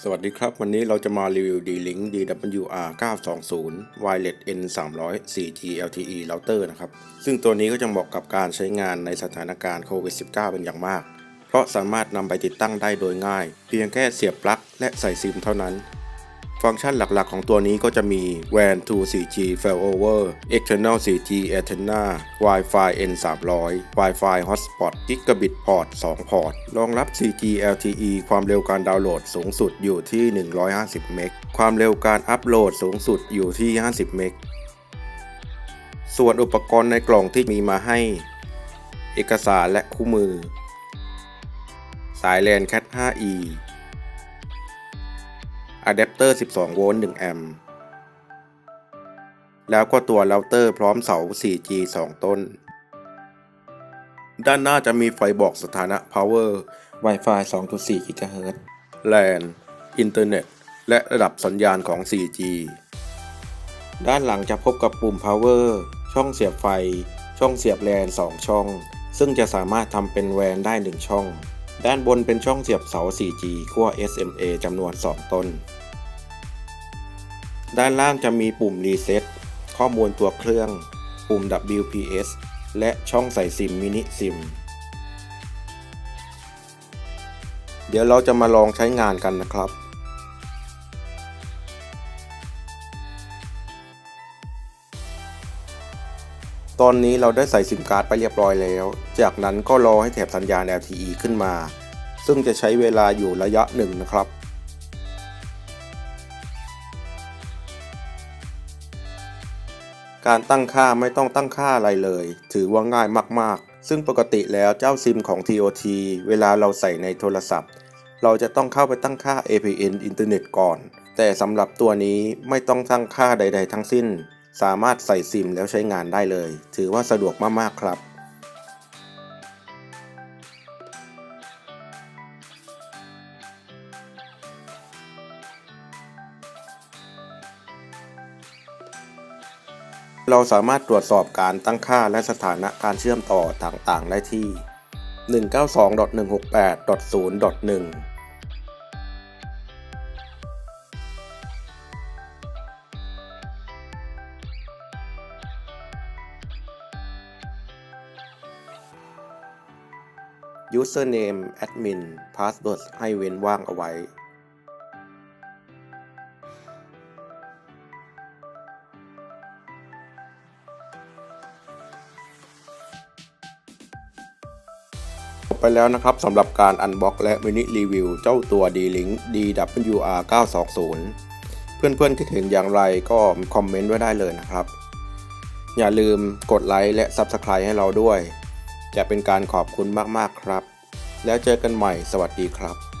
สวัสดีครับ วันนี้เราจะมารีวิว D-Link DWR 920 Wireless N 300 4G LTE Router นะครับ ซึ่งตัวนี้ก็จะเหมาะกับการใช้งานในสถานการณ์โควิด -19 เป็นอย่างมาก เพราะสามารถนำไปติดตั้งได้โดยง่าย เพียงแค่เสียบปลั๊กและใส่ซิมเท่านั้น ฟังก์ชันหลักๆของตัวนี้ก็จะมี WAN to 4G failover external 4G antenna Wi-Fi N 300 Wi-Fi hotspot Gigabit port 2 พอร์ต รองรับ 4G LTE ความเร็วการดาวน์โหลดสูงสุดอยู่ที่ 150 เมก ความเร็วการอัปโหลดสูงสุดอยู่ที่ 50 เมก ส่วนอุปกรณ์ในกล่องที่มีมาให้ เอกสารและคู่มือ สายแลน Cat 5e อะแดปเตอร์ 12 โวลต์ 1 แอมป์ แล้วก็ตัวเราเตอร์พร้อมเสา 4G 2 ต้น ด้านหน้าจะมีไฟบอกสถานะ Power Wi-Fi 2.4 GHz LAN อินเทอร์เน็ต และระดับสัญญาณของ 4G ด้านหลังจะพบกับปุ่ม Power ช่องเสียบไฟ ช่องเสียบ LAN 2ช่อง ซึ่งจะสามารถทำเป็นแวนได้ 1 ช่อง ด้านบนเป็นช่องเสียบเสา 4G ขั้ว SMA จำนวน 2 ต้น ด้านล่างจะมีปุ่มรีเซ็ตข้อมูลตัวเครื่อง ปุ่ม WPS และช่องใส่ซิมมินิซิม เดี๋ยวเราจะมาลองใช้งานกันนะครับ ตอนนี้เราได้ใส่ซิมการ์ดไปเรียบร้อยแล้ว จากนั้นก็รอให้แถบสัญญาณ LTE ขึ้นมา ซึ่งจะใช้เวลาอยู่ระยะหนึ่งนะครับ การตั้งค่าไม่ต้องตั้งค่าอะไรเลย ถือว่าง่ายมากๆ ซึ่งปกติแล้วเจ้าซิมของ TOT เวลาเราใส่ในโทรศัพท์ เราจะต้องเข้าไปตั้งค่า APN อินเทอร์เน็ตก่อน แต่สำหรับตัวนี้ไม่ต้องตั้งค่าใด ๆ ทั้งสิ้น สามารถใส่ซิมแล้วใช้งานได้เลย ถือว่าสะดวกมากๆครับ เราสามารถตรวจสอบการตั้งค่าและสถานะการเชื่อมต่อต่างๆ ได้ที่ 192.168.0.1 Username Admin Password ให้เว้นว่างเอาไว้จบไปแล้วนะครับสำหรับการอันบ็อกและมินิรีวิวเจ้าตัว D-Link DWR 920 เพื่อนๆคิดเห็นอย่างไรก็คอมเมนต์ไว้ได้เลยนะครับ อย่าลืมกดไลค์และ Subscribe ให้เราด้วย จะเป็นการขอบคุณมากๆครับ แล้วเจอกันใหม่สวัสดีครับ